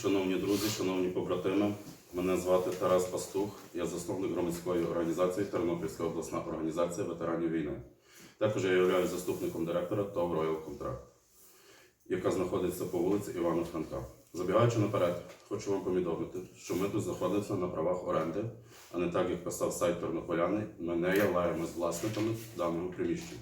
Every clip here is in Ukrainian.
Шановні друзі, шановні побратими, мене звати Тарас Пастух, я засновник громадської організації Тернопільська обласна організація ветеранів війни. Також я є заступником директора ТОВ Royal Contract, яка знаходиться по вулиці Івана Франка. Забігаючи наперед, хочу вам повідомити, що ми тут знаходимося на правах оренди, а не так, як писав сайт Тернополяни, ми не являємось власниками даного приміщення.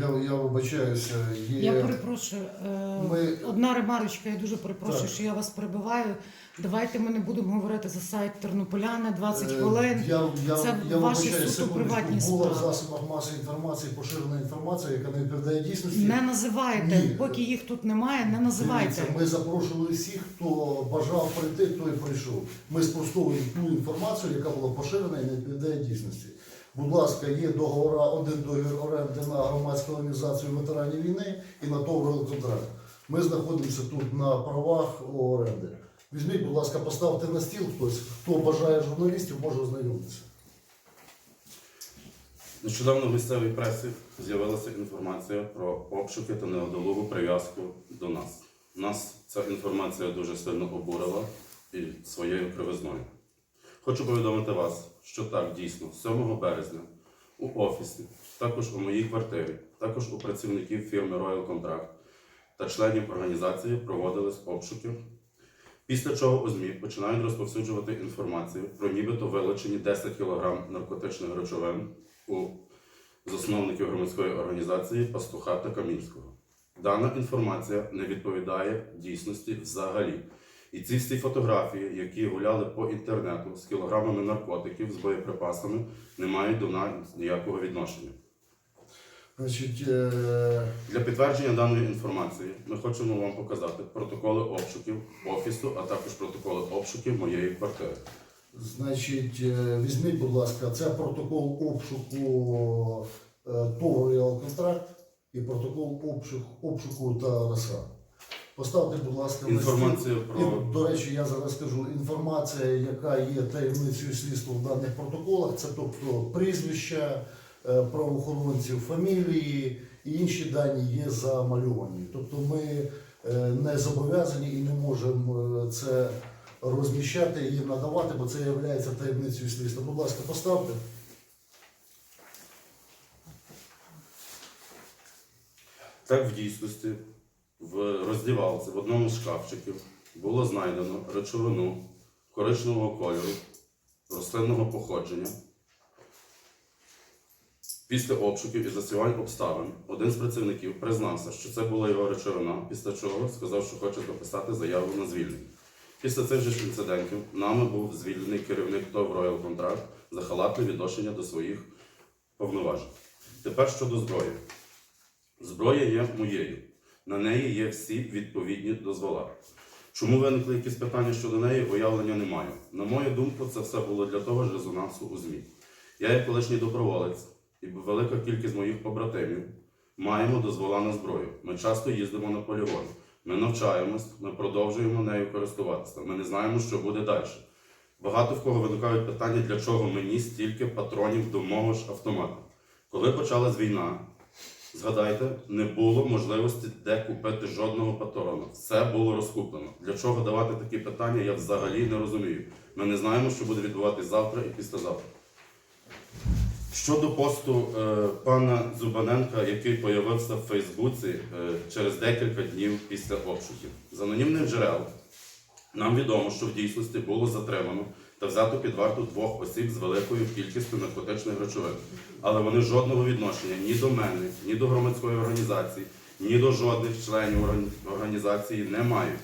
Я, я вибачаюся, є. Я перепрошую. е, Ми- Одна ремарочка, я дуже перепрошую, Так. що я вас перебиваю. Давайте ми не будемо говорити за сайт Тернополяни 20 Е, хвилин. Я, я, Це я ваші вибачаюся, суто секундочку. приватні Була в справи. засобах масової інформації поширена інформація, яка не відповідає дійсності. Не називайте, Ні. поки їх тут немає, не називайте. Дивіться, Ми запрошували всіх, хто бажав прийти, той прийшов. Ми спростовуємо ту інформацію, яка була поширена і не відповідає дійсності. Будь ласка, є договори, один договір оренди на громадську організацію ветеранів війни і на ТОВ контракт. Ми знаходимося тут на правах оренди. Візьміть, будь ласка, поставте на стіл хтось, хто бажає журналістів, може ознайомитися. Нещодавно в місцевій пресі з'явилася інформація про обшуки та неодолугу прив'язку до нас. Нас ця інформація дуже сильно обурила і своєю кривизною. Хочу повідомити вас, що так дійсно 7 березня у офісі, також у моїй квартирі, також у працівників фірми Royal Contract та членів організації проводились обшуки. Після чого у ЗМІ починають розповсюджувати інформацію про нібито вилучені 10 кг наркотичних речовин у засновників громадської організації Пастуха та Камінського. Дана інформація не відповідає дійсності взагалі. І ці всі фотографії, які гуляли по інтернету з кілограмами наркотиків, з боєприпасами, не мають до нас ніякого відношення. Значить, е, Для підтвердження даної інформації ми хочемо вам показати протоколи обшуків офісу, а також протоколи обшуків моєї квартири. Значить, е, візьміть, будь ласка, це протокол обшуку е, ТОВ Контракт і протокол обшуку, обшуку та РСХ. Поставте, будь ласка, Інформацію про- І, до речі, я зараз скажу, інформація, яка є таємницею слідства в даних протоколах, це тобто прізвища е, правоохоронців, фамілії і інші дані є замальовані. Тобто ми е, не зобов'язані і не можемо е, це розміщати і надавати, бо це є таємницею слідства. Будь ласка, поставте. Так, в дійсності, в роздівалці в одному з шкафчиків було знайдено речовину коричневого кольору, рослинного походження. Після обшуків і засівань обставин один з працівників признався, що це була його речовина, після чого сказав, що хоче дописати заяву на звільнення. Після цих же інцидентів нами був звільнений керівник ТОВ Royal Contract за халатне відношення до своїх повноважень. Тепер щодо зброї. Зброя є моєю. На неї є всі відповідні дозвола. Чому виникли якісь питання щодо неї, уявлення не маю. На мою думку, це все було для того ж резонансу у ЗМІ. Я, як колишній доброволець, і велика кількість моїх побратимів маємо дозвола на зброю. Ми часто їздимо на полігон. Ми навчаємось, ми продовжуємо нею користуватися. Ми не знаємо, що буде далі. Багато в кого виникають питання, для чого мені стільки патронів до мого ж автомата. Коли почалась війна, Згадайте, не було можливості де купити жодного патрона. Все було розкуплено. Для чого давати такі питання, я взагалі не розумію. Ми не знаємо, що буде відбуватись завтра і післязавтра. Щодо посту е, пана Зубаненка, який появився в Фейсбуці е, через декілька днів після обшуків. З анонімних джерел нам відомо, що в дійсності було затримано та взято під варту двох осіб з великою кількістю наркотичних речовин. Але вони жодного відношення ні до мене, ні до громадської організації, ні до жодних членів організації не мають.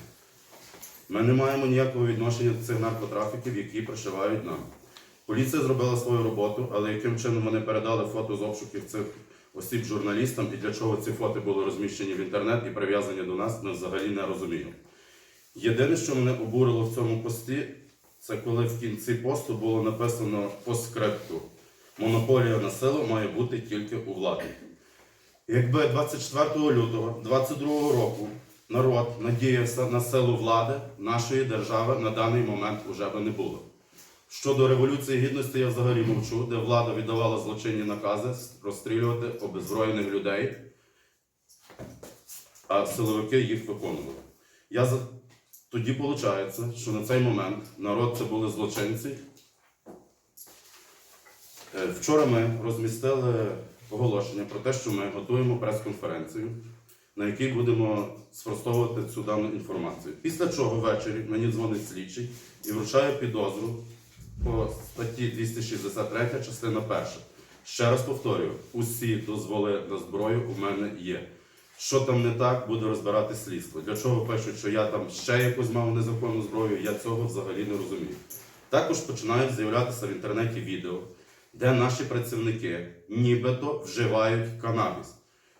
Ми не маємо ніякого відношення до цих наркотрафіків, які пришивають нам. Поліція зробила свою роботу, але яким чином вони передали фото з обшуків цих осіб журналістам і для чого ці фото були розміщені в інтернет і прив'язані до нас, ми взагалі не розуміємо. Єдине, що мене обурило в цьому пості, це коли в кінці посту було написано по скрипту. Монополія на силу має бути тільки у влади. Якби 24 лютого 22 року народ надіявся на силу влади, нашої держави на даний момент уже би не було. Щодо Революції Гідності я взагалі мовчу, де влада віддавала злочинні накази розстрілювати обеззброєних людей, а силовики їх виконували. Я Тоді виходить, що на цей момент народ це були злочинці. Е, Вчора ми розмістили оголошення про те, що ми готуємо прес-конференцію, на якій будемо спростовувати цю дану інформацію. Після чого ввечері мені дзвонить слідчий і вручає підозру по статті 263, частина 1. Ще раз повторюю, усі дозволи на зброю у мене є. Що там не так, буде розбирати слідство. Для чого пишуть, що я там ще якусь мав незаконну зброю, я цього взагалі не розумію. Також починають з'являтися в інтернеті відео, де наші працівники нібито вживають канабіс.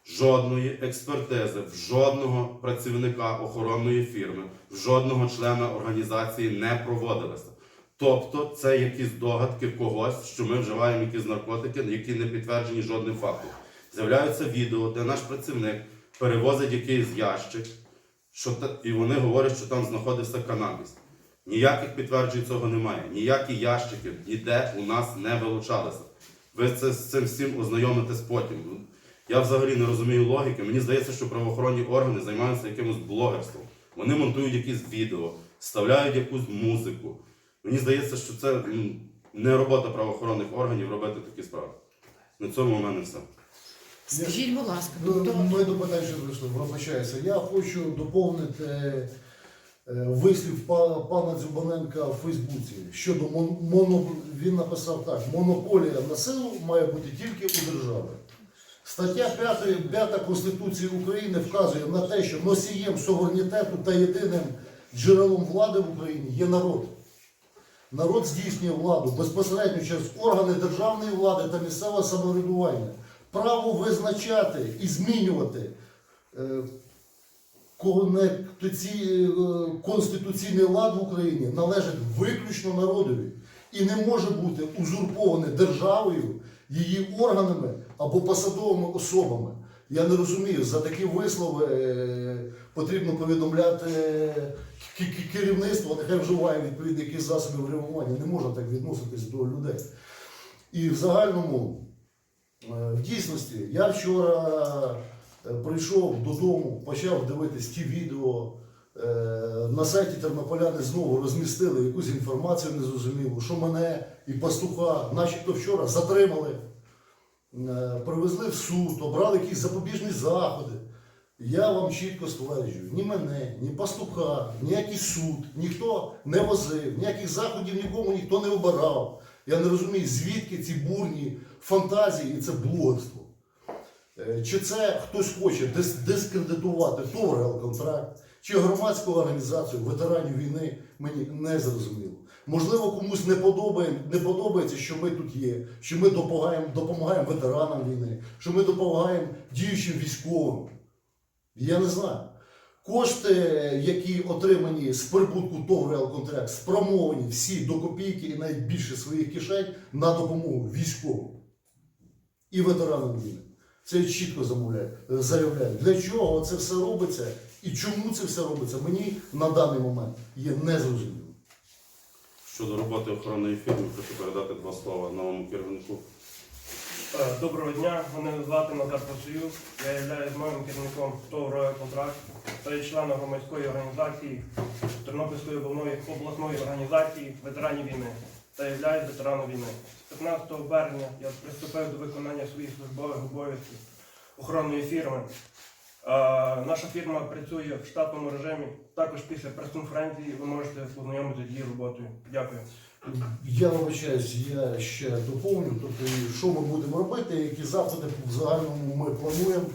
Жодної експертизи, в жодного працівника охоронної фірми, в жодного члена організації не проводилися. Тобто це якісь догадки когось, що ми вживаємо якісь наркотики, які не підтверджені жодним фактом. З'являються відео, де наш працівник перевозить якийсь ящик, що і вони говорять, що там знаходився канабіс. Ніяких підтверджень цього немає. Ніякі ящики ніде у нас не вилучалися. Ви це з цим всім ознайомитесь потім. Я взагалі не розумію логіки. Мені здається, що правоохоронні органи займаються якимось блогерством. Вони монтують якісь відео, вставляють якусь музику. Мені здається, що це не робота правоохоронних органів робити такі справи. На цьому у мене все. Скажіть, будь ласка, Ну, тобто Ми до питань ще прийшли, вибачаюся. Я хочу доповнити е, вислів пана Дзюбаненка в Фейсбуці щодо мон- моно... Він написав так: монополія на силу має бути тільки у держави. Стаття 5, 5 Конституції України вказує на те, що носієм суверенітету та єдиним джерелом влади в Україні є народ. Народ здійснює владу безпосередньо через органи державної влади та місцевого самоврядування. Право визначати і змінювати е, е, конституційний лад в Україні належить виключно народові і не може бути узурповане державою, її органами або посадовими особами. Я не розумію, за такі вислови е, потрібно повідомляти керівництво, нехай вживає відповідні якісь засоби реагування. Не можна так відноситись до людей. І в загальному, в дійсності, я вчора е, прийшов додому, почав дивитись ті відео. Е, На сайті Тернополяни знову розмістили якусь інформацію незрозумілу, що мене і пастуха, начебто вчора затримали, е, привезли в суд, обрали якісь запобіжні заходи. Я вам чітко стверджую, ні мене, ні пастуха, ніякий суд, ніхто не возив, ніяких заходів нікому ніхто не обирав. Я не розумію, звідки ці бурні фантазії і це блогерство. Е, Чи це хтось хоче дискредитувати ТОВ контракт, чи громадську організацію ветеранів війни, мені не зрозуміло. Можливо, комусь не, подобає, не подобається, що ми тут є, що ми допомагаємо, допомагаємо ветеранам війни, що ми допомагаємо діючим військовим. Я не знаю. Кошти, які отримані з прибутку ТОВ «Реалконтракт», спрямовані всі до копійки і навіть більше своїх кишень на допомогу військовим і ветеранам війни. Це я чітко заявляю. Для чого це все робиться і чому це все робиться, мені на даний момент є незрозуміло. Щодо роботи охоронної фірми, хочу передати два слова новому керівнику. Е, Доброго дня, мене звати Назар Посоюз. Я є новим керівником ТОВ «Роял Контракт та є членом громадської організації Тернопільської обласної, обласної організації ветеранів війни та є ветераном війни. З 15 березня я приступив до виконання своїх службових обов'язків охоронної фірми. Наша фірма працює в штатному режимі. Також після прес-конференції ви можете познайомитися з її роботою. Дякую. Я вибачаюсь, я ще доповню, тобто що ми будемо робити, які заходи в загальному ми плануємо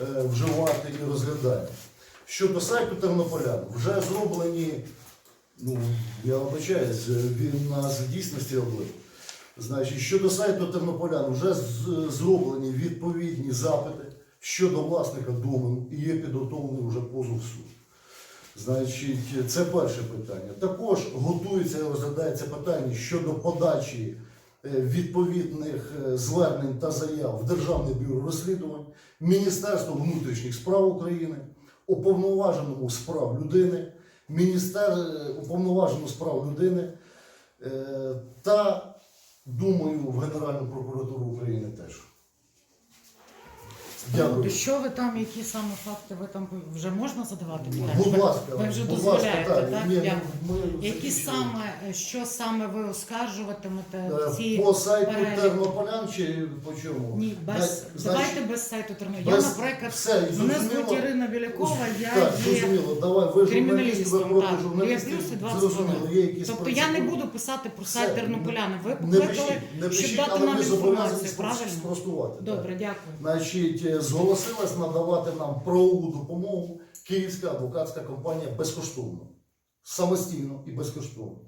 е, вживати і розглядаємо. Щодо сайту Тернополян, вже зроблені, ну я вибачаюсь, він нас в дійсності облив. Значить, щодо сайту Тернополян, вже зроблені відповідні запити щодо власника домену і є підготовлений вже позов в суд. Значить, це перше питання. Також готується і розглядається питання щодо подачі е, відповідних е, звернень та заяв в Державне бюро розслідувань, Міністерство внутрішніх справ України, уповноваженому з прав людини, міністер уповноважену справ людини е, та, думаю, в Генеральну прокуратуру України теж. Дякую. Що ви там, які саме факти ви там вже можна задавати питання? Будь ласка, ви вже будь дозволяєте, ласка, так? Ні, ну, Дякую. ми Які саме, е, що саме ви оскаржуватимете Е, в цій По сайту переліку? Тернополян чи по чому? Ні, без Зна- давайте без сайту Тернопіль. Я, без- наприклад, все, мене зрозуміло. звуть Ірина Білякова, я так, є зрозуміло. Давай, ви журналіст, ви криміналістом. проти Так, журналістів. Лія Плюс і 20 Зрозуміло, є якісь Тобто я не процедури. буду писати про Все, сайт Тернополяни. Ви Не покликали, не щоб пишіть, дати але нам зобов'язані інформацію, правильно? спростувати. так. Добре, дякую. Значить, е, зголосилась надавати нам правову допомогу Київська адвокатська компанія безкоштовно, самостійно і безкоштовно.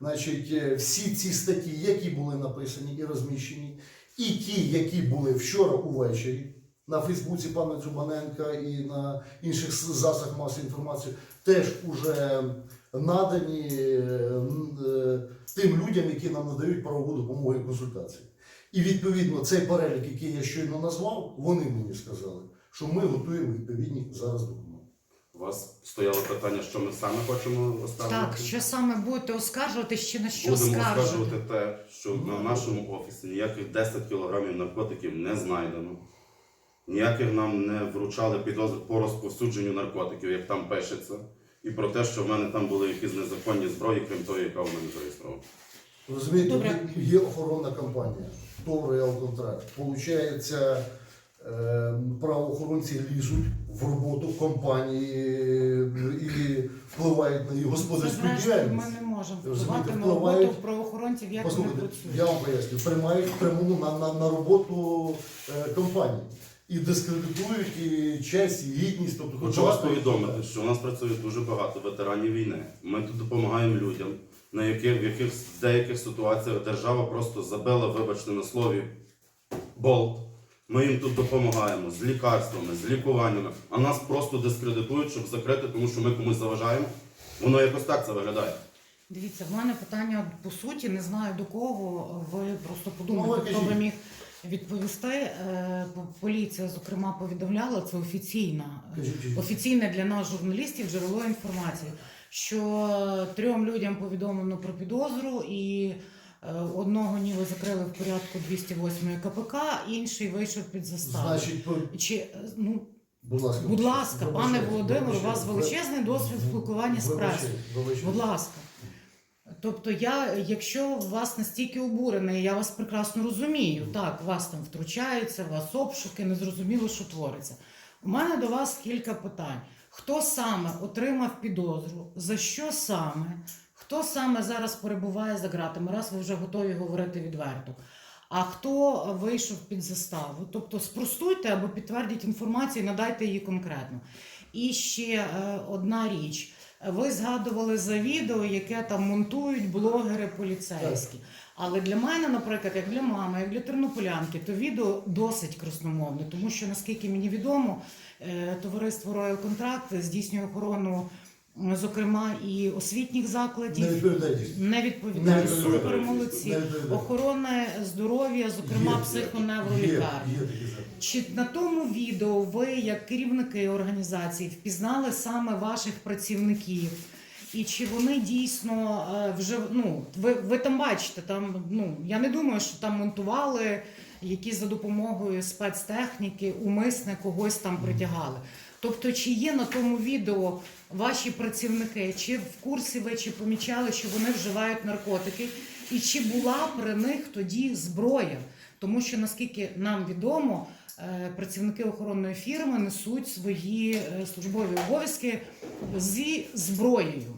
Значить, е, всі ці статті, які були написані і розміщені, і ті, які були вчора увечері на Фейсбуці пана Джубаненка і на інших засобах масової інформації, теж уже надані е, е, тим людям, які нам надають правову допомогу і консультації. І відповідно цей перелік, який я щойно назвав, вони мені сказали, що ми готуємо відповідні зараз документи. У вас стояло питання, що ми саме хочемо оскаржувати? Так, що саме будете оскаржувати, ще на що Будемо скаржите? оскаржувати те, що на нашому офісі ніяких 10 кілограмів наркотиків не знайдено. Ніяких нам не вручали підозр по розповсюдженню наркотиків, як там пишеться. І про те, що в мене там були якісь незаконні зброї, крім того, яка в мене зареєстрована. Розумієте, Добре. є охоронна компанія, ТОВ Реал Контракт. Получається, е, правоохоронці лізуть в роботу компанії е, і впливають на її господарську ми діяльність. не можемо впливати на роботу правоохоронців, як вони працюють. я вам поясню, приймають пряму на, на, на роботу е, компанії. І дискредитують і честь, і гідність. Тобто Хочу вас повідомити, що у нас працює дуже багато ветеранів війни. Ми тут допомагаємо людям, на яких в яких в деяких ситуаціях держава просто забила, вибачте на слові, болт. Ми їм тут допомагаємо з лікарствами, з лікуваннями, а нас просто дискредитують, щоб закрити, тому що ми комусь заважаємо. Воно якось так це виглядає. Дивіться, в мене питання по суті, не знаю до кого. Ви просто подумайте, хто би міг відповісти. Е, Поліція, зокрема, повідомляла це офіційна, офіційне для нас журналістів джерело інформації, що трьом людям повідомлено про підозру і. е, Одного ніби закрили в порядку 208 КПК, інший вийшов під заставу. Значить, по- Чи е, ну будь ласка, Будь ласка, вибачайте, пане Володимире, у вас величезний досвід спілкування з пресою. Будь ласка. Тобто, я, якщо вас настільки обурений, я вас прекрасно розумію. Так, вас там втручаються, вас обшуки, незрозуміло, що твориться. У мене до вас кілька питань. Хто саме отримав підозру? За що саме? Хто саме зараз перебуває за ґратами? Раз ви вже готові говорити відверто. А хто вийшов під заставу? Тобто спростуйте або підтвердіть інформацію, надайте її конкретно. І ще е, одна річ. Ви згадували за відео, яке там монтують блогери поліцейські. Але для мене, наприклад, як для мами, як для тернополянки, то відео досить красномовне, тому що, наскільки мені відомо, е, товариство Royal Contract здійснює охорону, зокрема, і освітніх закладів. Не відповідає. Супер молодці. Охорони здоров'я, зокрема психоневролікарні. Чи на тому відео ви, як керівники організації, впізнали саме ваших працівників? І чи вони дійсно е, вже ну ви, ви там бачите, там ну я не думаю, що там монтували якісь за допомогою спецтехніки, умисне когось там притягали. Тобто, чи є на тому відео ваші працівники, чи в курсі ви чи помічали, що вони вживають наркотики, і чи була при них тоді зброя? Тому що наскільки нам відомо, е, працівники охоронної фірми несуть свої е, службові обов'язки зі зброєю.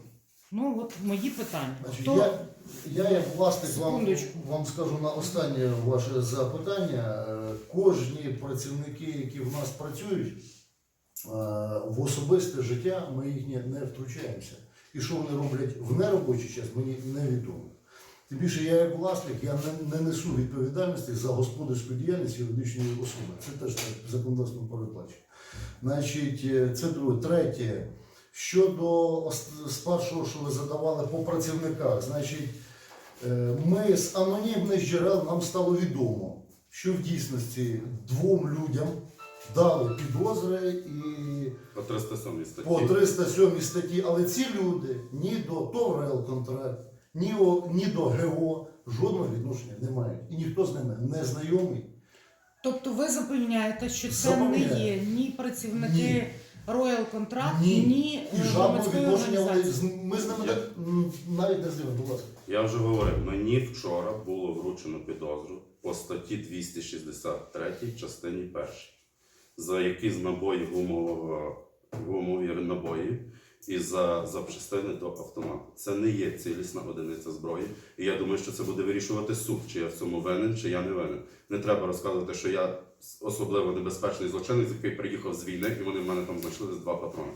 Ну от мої питання. Значить, Хто- я, я як власник вам, Секундочку. вам скажу на останнє ваше запитання. Е, Кожні працівники, які в нас працюють, е, в особисте життя ми їхнє не втручаємося. І що вони роблять в неробочий час, мені невідомо. Тим більше я як власник я не, не несу відповідальності за господарську діяльність юридичної особи. Це теж так законодавством передбачено. Значить, е, це друге. Третє. Щодо першого, що ви задавали по працівниках, значить, е, ми з анонімних джерел нам стало відомо, що в дійсності двом людям дали підозри і По 307 статті. по 307 статті, але ці люди ні до ТОВ контракт, ні, ні до ГО жодного відношення не мають. І ніхто з ними не знайомий. Тобто ви запевняєте, що це Запевняю. не є ні працівники Ні. Royal Contract, Ні. ні, І е, громадської відношення вони організації. з- ми з ними Я- м, навіть не знайомі, будь ласка. Я вже говорив, мені вчора було вручено підозру по статті 263 частині 1, за якісь набої гумового гумові набої і за запчастини до автомату. Це не є цілісна одиниця зброї. І я думаю, що це буде вирішувати суд, чи я в цьому винен, чи я не винен. Не треба розказувати, що я особливо небезпечний злочинець, який приїхав з війни, і вони в мене там знайшли два патрони.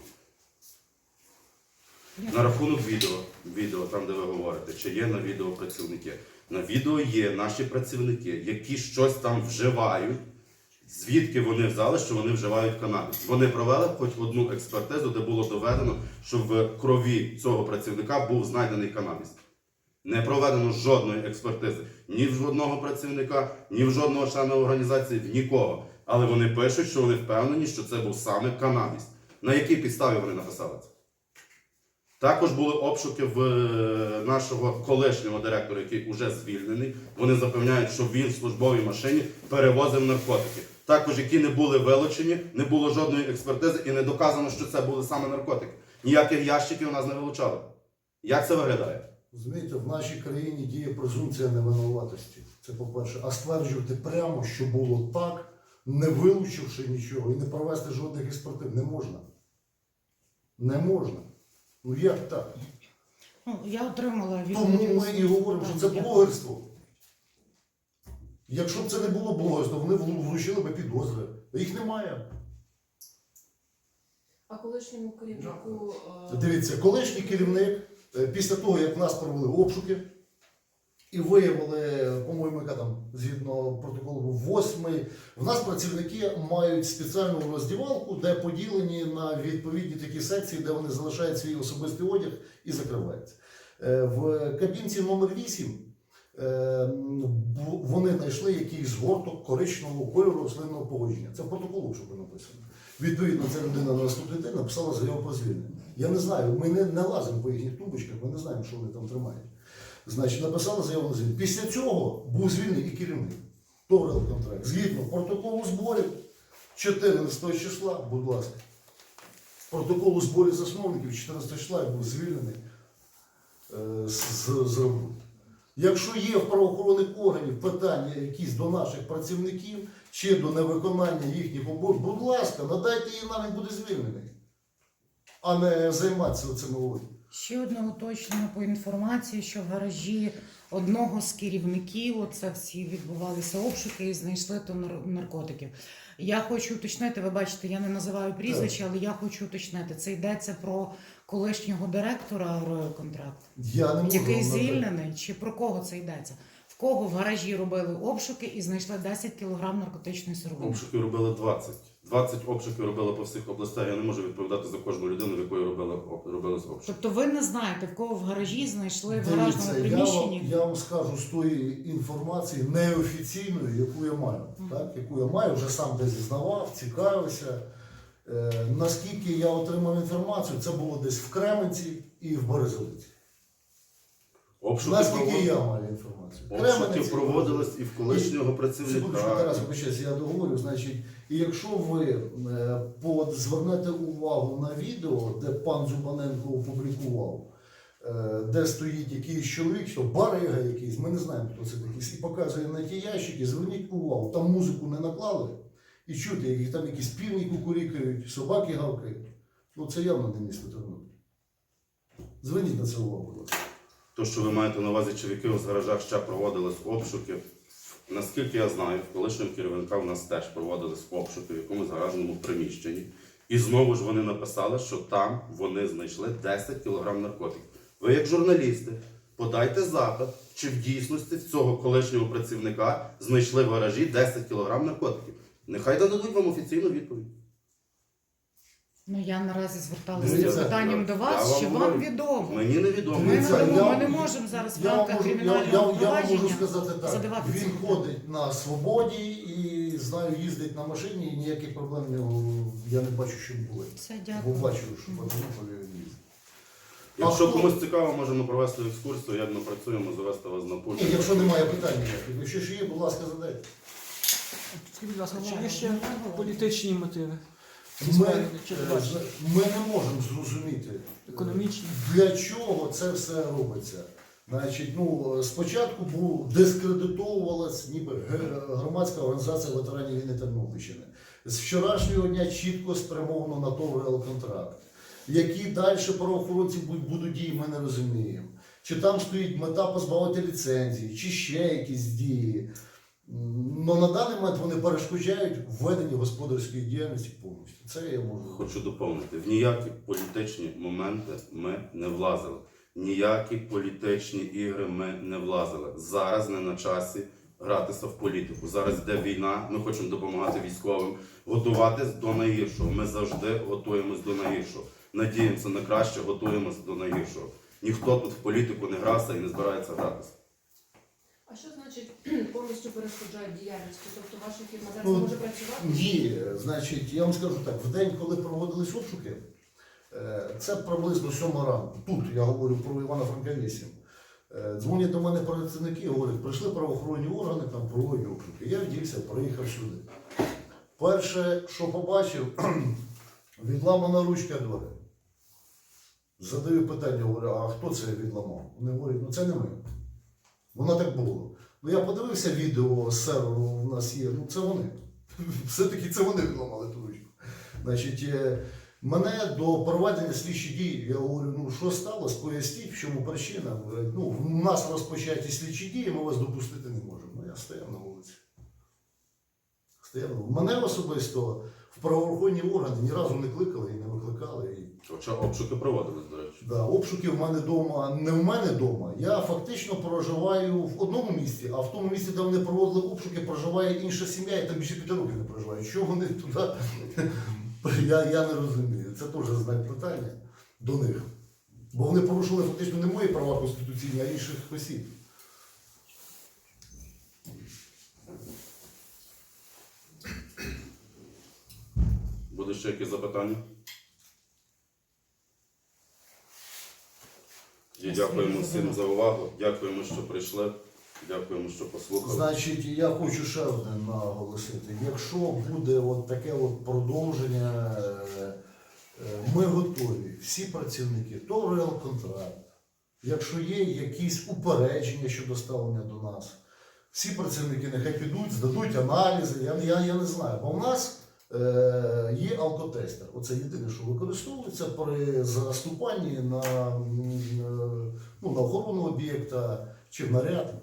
На рахунок відео, відео, там де ви говорите, чи є на відео працівники. На відео є наші працівники, які щось там вживають. Звідки вони взяли, що вони вживають канабіс? Вони провели хоч одну експертизу, де було доведено, що в крові цього працівника був знайдений канабіс. Не проведено жодної експертизи ні в жодного працівника, ні в жодного члена організації, в нікого. Але вони пишуть, що вони впевнені, що це був саме канабіс. На якій підставі вони написали це? Також були обшуки в е, нашого колишнього директора, який уже звільнений. Вони запевняють, що він в службовій машині перевозив наркотики. Також, які не були вилучені, не було жодної експертизи і не доказано, що це були саме наркотики. Ніяких ящиків у нас не вилучали. Як це виглядає? Розумієте, в нашій країні діє презумпція невинуватості. Це по-перше. А стверджувати прямо, що було так, не вилучивши нічого і не провести жодних експертив, не можна. Не можна. Ну як так? Ну, я отримала від Тому ми і говоримо, що це блогерство. Якщо б це не було блогерство, вони вру- вручили б підозри. Їх немає. А колишньому керівнику Дивіться, колишній керівник, після того, як в нас провели обшуки і виявили, по-моєму, яка там згідно протоколу був восьмий, в нас працівники мають спеціальну роздівалку, де поділені на відповідні такі секції, де вони залишають свій особистий одяг і закриваються. Е, В кабінці номер 8 вони знайшли якийсь згорток коричневого кольору рослинного погодження. Це в протоколу обшуку написано. Відповідно, ця людина на наступний день написала заяву про звільнення. Я не знаю, ми не, не лазимо по їхніх тумбочках, ми не знаємо, що вони там тримають. Значить, написала заяву на звільнення. Після цього був звільнений і керівник. Товрил контракт. Згідно протоколу зборів 14 числа, будь ласка. Протоколу зборів засновників 14 числа я був звільнений е, з, з, з роботи. Якщо є в правоохоронних органів питання якісь до наших працівників чи до невиконання їхніх обов'язків, будь ласка, надайте їм нам, він буде звільнений, а не займатися цими водами. Ще одне уточнення по інформації, що в гаражі одного з керівників, оце всі відбувалися обшуки і знайшли то нар- наркотиків. Я хочу уточнити, ви бачите, я не називаю прізвище, але я хочу уточнити. Це йдеться про колишнього директора Royal Контракт, Я не можу який вам надати. звільнений, чи про кого це йдеться? В кого в гаражі робили обшуки і знайшли 10 кілограм наркотичної сировини? Обшуків робили 20. 20 обшуків робили по всіх областях. Я не можу відповідати за кожну людину, в якої робили, об- робили обшуки. Тобто ви не знаєте, в кого в гаражі знайшли в гаражному Дивіться, я вам, приміщенні? я вам скажу з тої інформації неофіційної, яку я маю, так? яку я маю, вже сам десь зізнавав, цікавився. Е, наскільки я отримав інформацію, це було десь в Кременці і в Березовиці. Обшуки, Наскільки провод- я маю інформацію. обшуки Кременець і проводились і в колишнього Секундочку, працівника. Тарас, вибачаюсь, я договорю. Значить, і якщо ви е, по- звернете увагу на відео, де пан Зубаненко опублікував, е, де стоїть якийсь чоловік, що барига якийсь, ми не знаємо, хто це такий, і показує на ті ящики, зверніть увагу, там музику не наклали, і чути, які там якісь півні кукурікають, собаки гавкають. Ну це явно не місто Тернопіль. Зверніть на це увагу. То, що ви маєте на увазі, чи в якихось гаражах ще проводились обшуки. Наскільки я знаю, в колишнього керівника в нас теж проводились обшуки в якомусь гаражному приміщенні. І знову ж вони написали, що там вони знайшли 10 кг наркотиків. Ви, як журналісти, подайте запит, чи в дійсності цього колишнього працівника знайшли в гаражі 10 кг наркотиків. Нехай дадуть вам офіційну відповідь. Ну я наразі зверталася Дивіться, з питанням до я вас, вам чи вам говорю. відомо? Мені невідомо. Ми не, Дивіться, я- ми не можемо зараз в Я вам рамках можу, я, я, кримінального я вам можу провадження сказати так. задавати ці Він питання. ходить на свободі і знаю, їздить на машині, і ніяких проблем в нього я не бачу, що були. Все, Бо дякую. бачу, що Тернополі він їздить. Якщо комусь цікаво, можемо провести екскурсію, як ми працюємо, завести вас на пульт. Ні, якщо немає питань ніяких, якщо ще є, будь ласка, задайте. Скажіть, будь ласка, чи є ще політичні мотиви? Ми, е, ми не можемо зрозуміти, Економічні? для чого це все робиться. Значить, ну, спочатку був дискредитовувалась ніби ге- громадська організація ветеранів війни Тернопільщини. З вчорашнього дня чітко спрямовано на ТОВ контракт. Які далі правоохоронці будуть, будуть дії, ми не розуміємо. Чи там стоїть мета позбавити ліцензії, чи ще якісь дії. Ну на даний момент вони перешкоджають введенню господарської діяльності повністю. Це я можу. Хочу доповнити. В ніякі політичні моменти ми не влазили. Ніякі політичні ігри ми не влазили. Зараз не на часі гратися в політику. Зараз йде війна. Ми хочемо допомагати військовим, готуватись до найгіршого. Ми завжди готуємось до найгіршого. Надіємося на краще, готуємося до найгіршого. Ніхто тут в політику не грався і не збирається гратися. А що значить повністю перешкоджають діяльності? Тобто ваша фірма зараз Ну, може працювати? Ні, значить, я вам скажу так, в день, коли проводились обшуки, е, це приблизно 7 ранку. Тут я говорю про Івана Франка 8. Е, Дзвонять до мене працівники, говорять, прийшли правоохоронні органи, там проводять обшуки. Я вдівся, приїхав сюди. Перше, що побачив, відламана ручка дверей. Задаю питання, говорю, а хто це відламав? Вони говорять, ну це не ми. Воно так було. Ну я подивився відео з серверу, у нас є, ну це вони. Все-таки це вони відламали ту ручку. Значить, е, мене до проведення слідчих дій, я говорю, ну що сталося, поясніть, в чому причина. Ну, в нас розпочаті слідчі дії, ми вас допустити не можемо. Ну я стояв на вулиці. Стояв. Мене особисто правоохоронні органи ні разу не кликали і не викликали. І Хоча обшуки проводились, до речі. Да, обшуки в мене вдома, не в мене вдома. Я фактично проживаю в одному місті, а в тому місті, де вони проводили обшуки, проживає інша сім'я, і там більше п'яти років не проживає. Що вони туди? Я, я не розумію. Це теж знак питання до них. Бо вони порушили фактично не мої права конституційні, а інших осіб. Буде ще якісь запитання? І дякуємо всім за увагу. Дякуємо, що прийшли. Дякуємо, що послухали. Значить, я хочу ще одне наголосити. Якщо буде от таке от продовження, е, е, ми готові, всі працівники, то реал контракт. Якщо є якісь упередження щодо ставлення до нас, всі працівники нехай підуть, здадуть аналізи. Я, я, я не знаю. Бо в нас є алкотестер. Оце єдине, що використовується при заступанні на, е, ну, на охорону об'єкта чи в наряд.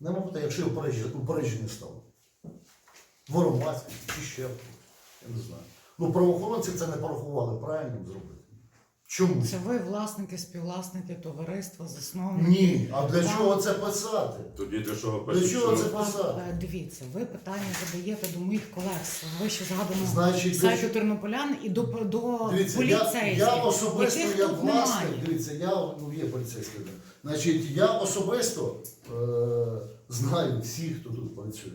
Нема питання, якщо я упереджений, упереджений став. Воромацький чи ще. Я не знаю. Ну, правоохоронці це не порахували, правильно зробити. Чому? Це ви власники, співвласники товариства, засновники. Ні. А для чого це писати? Тоді для чого Для чого це писати? е, Дивіться, ви питання задаєте до моїх колег з вище згаданого Значить, для сайту чого- Тернополян і до, до Дивіться, я, поліцейських. я особисто яких як тут власник, немає. дивіться, я ну є поліцейський. да. Значить, я особисто е, знаю всіх, хто тут працює.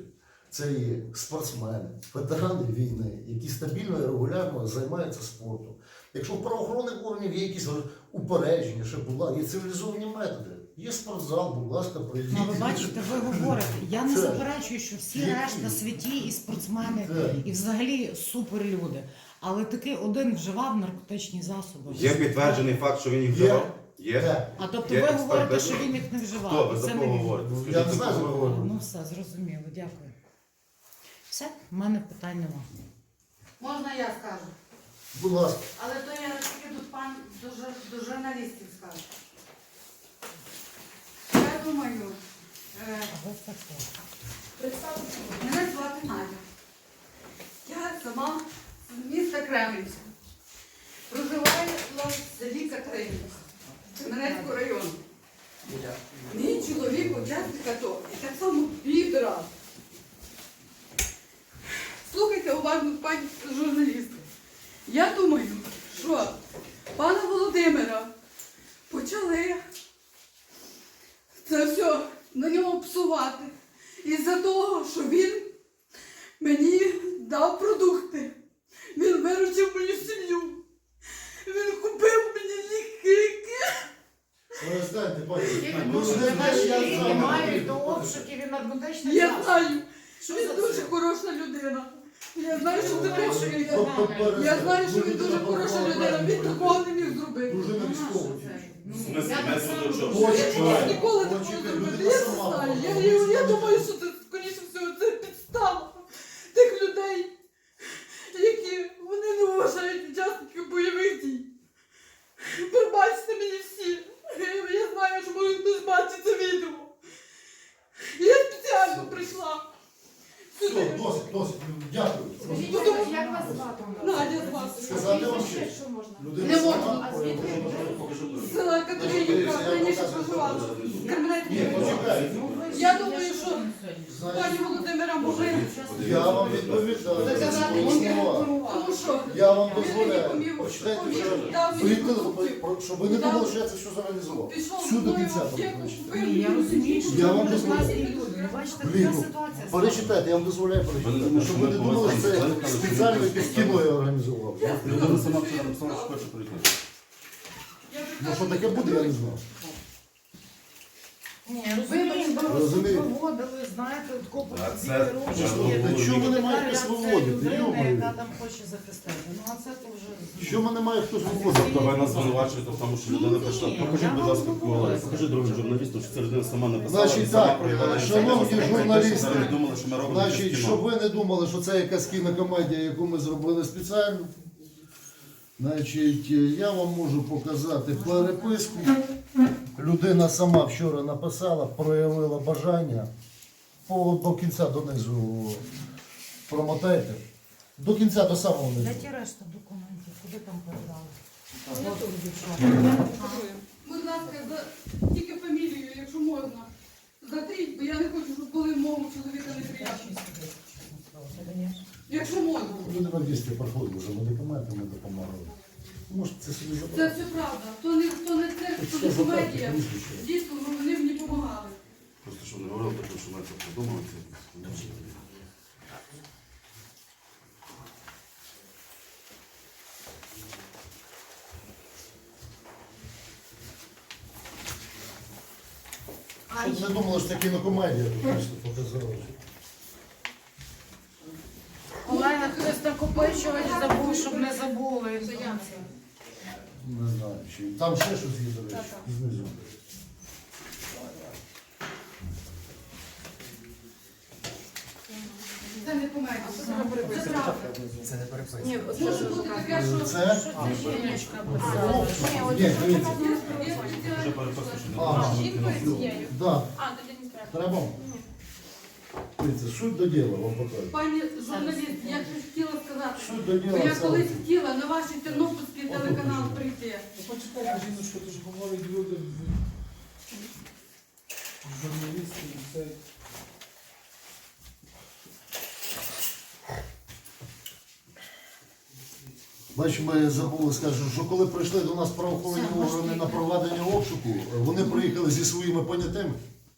Це є спортсмени, ветерани війни, які стабільно і регулярно займаються спортом. Якщо в правоохоронних органів є якісь упередження, що була, є цивілізовані методи. Є спортзал, будь ласка, прийдіть. Ну, ви бачите, ви говорите. Я не заперечую, що всі решта святі і спортсмени, і взагалі суперлюди. Але таки один вживав наркотичні засоби. Є підтверджений факт, що він їх Є. вживав? Є? Де? А тобто Є ви говорите, що він їх не вживав. Хто ви за Це кого не він. говорите? Ну, Скажіть, я не за знаю, кого за ви говорите? Ну все, зрозуміло, дякую. Все, в мене питань нема. Можна я скажу? Будь ласка. Але то я тільки до пан до, до журналістів скажу. Я думаю, е? Представтеся. мене звати Надя. Я сама з міста Кремлівська. Проживаю в селі Катеринівка, Семенецького району. Мій чоловік учасник АТО і так само півтора. Слухайте уважно, пані журналістка. Я думаю, що пана Володимира почали це все на нього псувати. Із-за того, що він мені дав продукти. Він виручив мою сім'ю. Він купив мені ліки. Пані, ну, я знаю. мають до обшуків і наркотичних Я засобів? знаю. Що Він за дуже хороша людина. Я знаю, що ти пишеш. По-перше, Я знаю, що він дуже хороша людина. Він такого не міг зробити. Дуже Вона військового. що це? В смислі, я не так само судочок. думаю. Ось Я чекай. ніколи зробити. Я не знаю. Я, я думаю, що це, скоріше всього, це підстава тих людей, які вони не вважають учасників бойових дій. Пробачте мені всі. Я, я знаю, що може хтось бачить це відео. І Я спеціально прийшла. Все, Сюди. досить, досить. Дякую. Скажіть, Ну, як- тому- як вас звати? Надя з вас. Сказати вам Ще щось? що можна? Людина Не сама можна. А звідки? З Села Катеринівка раніше проживала. Ні, Кам'янецький. почекай. Я думаю, що Пані Володимира може Я вам відповідаю. тому що Я вам дозволяю. Почитайте щоб ви не думали, що я це все зорганізував. пішов Всю до кінця в аптеку, прочитайте. купив Ні, я розумію, що Я вам люди. Ну, Бачите, Блін, така ну, ситуація. Перечитайте, я вам дозволяю перечитати. Щоб ви не думали, що це спеціально якесь кіно я організував. Людина сама вчора написала, що хоче прийти. Я Ну що таке буде, я не знав. Ні, розумію, ви Розумію. виводили, знаєте, от копу А це- це Слухайте, що мене має Така хтось виводити? Йо-моє. яка там хоче захистити. Ну, а це то вже... Що мене має хтось виводити? Тобто нас звинувачуєте в тому, що людина прийшла. Покажіть, будь ласка, говорю. покажіть другим журналістам, що ця людина сама написала Значить сама так, проявила шановні ініціативу. журналісти, не думали, що ми робимо Значить, щоб ви не думали, що це якась кінокомедія, яку ми зробили спеціально. Значить, я вам можу показати переписку. Людина сама вчора написала, проявила бажання. По, до кінця донизу промотайте. До кінця до самого низу. Ті решта документів? Куди там передали? Будь ласка, за тільки фамілію, якщо можна. Затріть, бо я не хочу, щоб були мого чоловіка неприятні. Якщо можна. Людина в дійстві проходить вже медикаменти, ми допомагали. Можете це собі Це все правда. То не, то не це, то не забрати, комедія. Дійсно, ну, вони мені допомагали. Просто щоб не говорили, тому що ми це придумали. це- Щоб не думали, що це кінокомедія, то просто показали. Олега, хтось накопичувач забув, щоб не забули. Не знаю, чи там ще щось є, до речі, знизу. Це не комедія. Це правда. Це не. Ні, от Може бути таке, що Це? Жіночка О, писала. Ні, дивіться. Вже що Ага. Да, А, тоді не треба. треба. Дивіться, суть до діла, вам покажу. Пані журналіст, я щось хотіла сказати. Суть до Бо діла. я колись хотіла на ваш тернопільський телеканал прийти. Почекайте, жіночка, то ж говорять люди. Журналісти, це. Бач, ми забули скажу, що коли прийшли до нас правоохоронні органи на проведення обшуку, вони приїхали зі своїми понятими.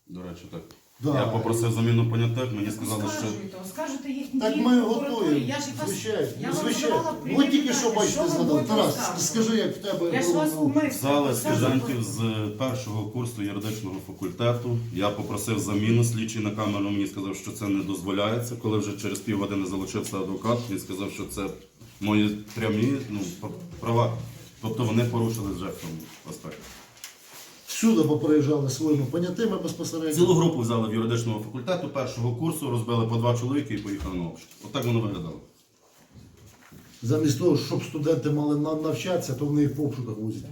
До речі, так. Да. Я попросив заміну понятих, мені сказали, що оскаржуйте їхні Так ми готуємо. Я ж вас- Звичайно, я вам звичайно. Ви тільки що бачите що ви згадав. будете Тарас, скажи, як в тебе Я ж вас умисно. Зали студентів з першого курсу юридичного факультету. Я попросив заміну слідчий на камеру. Мені сказав, що це не дозволяється. Коли вже через півгодини залучився адвокат, він сказав, що це мої прямі ну, права. Тобто вони порушили вже в цьому аспекті. Всюди поприїжджали своїми понятими безпосередньо. Цілу групу взяли в юридичному факультету першого курсу, розбили по два чоловіки і поїхали на обшук. Отак воно виглядало. Замість того, щоб студенти мали навчатися, то вони їх в обшуках возять.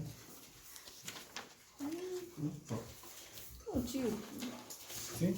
Sim.